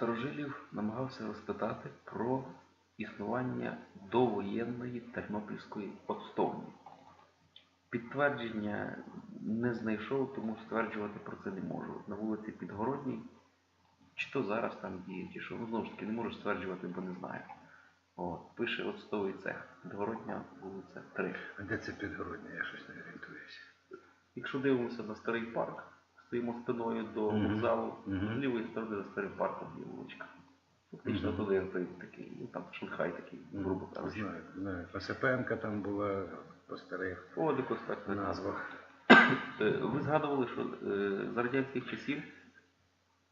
старожилів намагався розпитати про існування довоєнної тернопільської оцтовні. Підтвердження не знайшов, тому стверджувати про це не можу. На вулиці Підгородній, чи то зараз там діє, чи що, ну знову ж таки не можу стверджувати, бо не знаю. От, пише оцтовий цех. Підгородня вулиця 3. А де це підгородня? Я щось не орієнтуюся. Якщо дивимося на старий парк, стоїмо спиною до вокзалу, з лівої сторони за старим парком є вуличка. Фактично туди той такий, ну там шанхай такий, грубо кажучи. Знаю, знаю. Осипенка там була по старих О, якось так назва. назвах. Ви згадували, що е, за радянських часів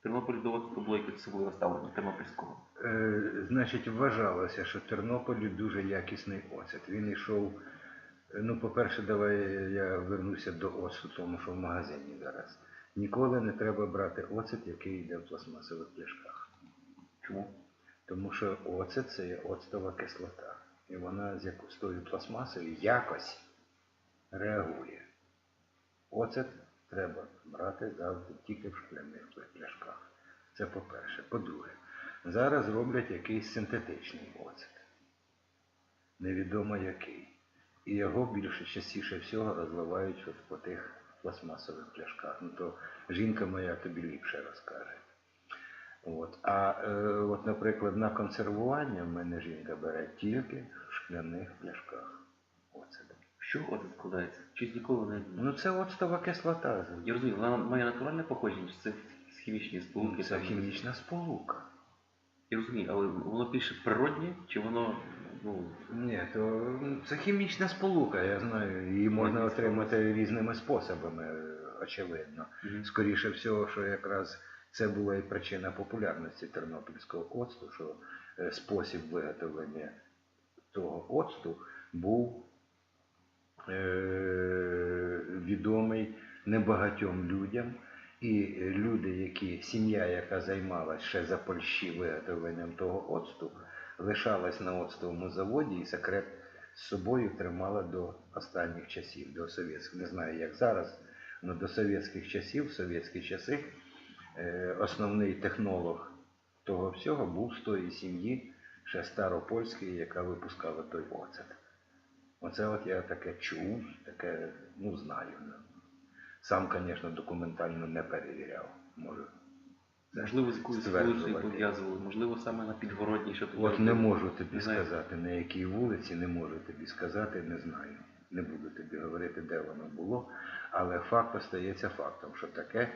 Тернопіль до оцту було якесь особливе ставлення Тернопільського. Е, значить, вважалося, що Тернополі дуже якісний оцет. Він йшов. е, Ну, по-перше, давай я вернуся до оцту, тому що в магазині зараз. Ніколи не треба брати оцет, який йде в пластмасових пляшках. Чому? Тому що оцет це є оцтова кислота. І вона з яку- пластмасою якось реагує. Оцет треба брати завжди тільки в шкляних пляшках. Це по-перше. По-друге, зараз роблять якийсь синтетичний оцет. Невідомо який. І його більше частіше всього розливають от по тих пластмасових пляшках. Ну то жінка моя тобі ліпше розкаже. От. А е, от, наприклад, на консервування в мене жінка бере тільки в шкляних пляшках. Оцет. Що оцет складається? Чи з ніколи не Ну це оцтова кислота. Я розумію, вона має натуральне походження, чи це хімічні сполуки? Це хімічна сполука. Я розумію, але воно більше природнє, чи воно, ну, Ні, то це хімічна сполука, я знаю. Її можна отримати різними способами, е, очевидно. Скоріше всього, що якраз це була і причина популярності тернопільського оцту, що е, спосіб виготовлення того оцту був е, відомий небагатьом людям. І люди, які, сім'я, яка займалась ще за Польщі виготовленням того оцту, лишалась на оцтовому заводі і секрет з собою тримала до останніх часів, до совєтських. Не знаю, як зараз, але до совєтських часів, в совєтські часи, е, основний технолог того всього був з тої сім'ї, ще старопольської, яка випускала той оцет. Оце от я таке чув, таке, ну, знаю. Сам, звісно, документально не перевіряв. Може, можливо, з якоюсь стверджувати. вулицею пов'язували, можливо, саме на підгородній, що тоді От не робили. можу тобі Не знаю. сказати, на якій вулиці, не можу тобі сказати, не знаю. Не буду тобі говорити, де воно було, але факт остається фактом, що таке,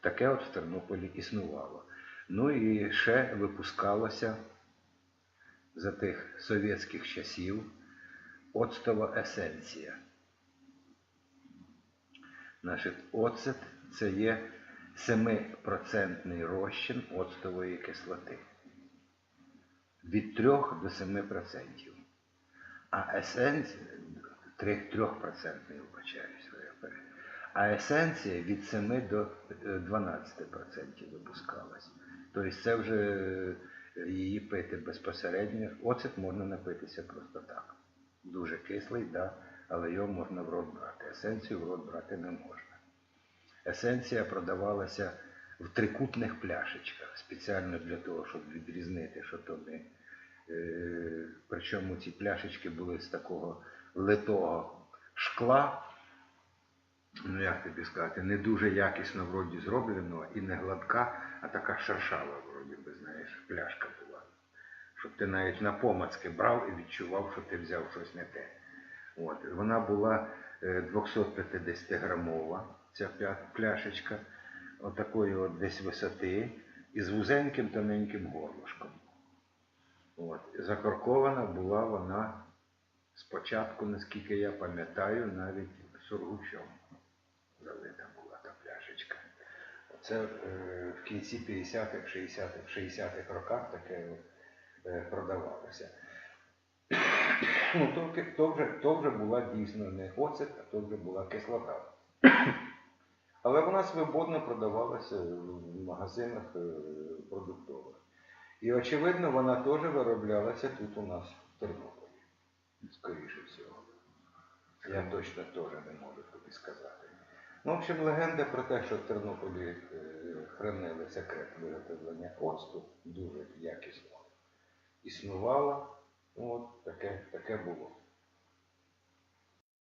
таке от в Тернополі існувало. Ну і ще випускалося за тих совєтських часів оцтова есенція. Значить, оцет це є 7% розчин оцтової кислоти. Від 3 до 7%. А есенція 3%, 3% вибачаюся. А есенція від 7 до е, 12% випускалась. Тобто це вже е, її пити безпосередньо. Оцет можна напитися просто так. Дуже кислий, да, але його можна в рот брати. Есенцію в рот брати не можна. Есенція продавалася в трикутних пляшечках спеціально для того, щоб відрізнити, що то не. Е, причому ці пляшечки були з такого литого шкла, ну як тобі сказати, не дуже якісно вроді зробленого і не гладка, а така шершава, вроді би, знаєш, пляшка була. Щоб ти навіть на помацки брав і відчував, що ти взяв щось не те. От. Вона була е, 250 грамова, ця пляшечка, отакої от десь висоти, і з вузеньким тоненьким горлышком. От. Закоркована була вона спочатку, наскільки я пам'ятаю, навіть сургучом залита була та пляшечка. Оце е, в кінці 50-х, 60-х, 60-х роках таке е, продавалося. Ну, то, то, вже, то вже була дійсно не оцет, а то вже була кислота. Але вона свободно продавалася в магазинах е, продуктових. І, очевидно, вона теж вироблялася тут у нас в Тернополі. Скоріше всього. Я точно теж не можу тобі сказати. Ну, в общем, легенда про те, що в Тернополі е, хранили секрет виготовлення оцту дуже якісного, існувала, от таке, таке було.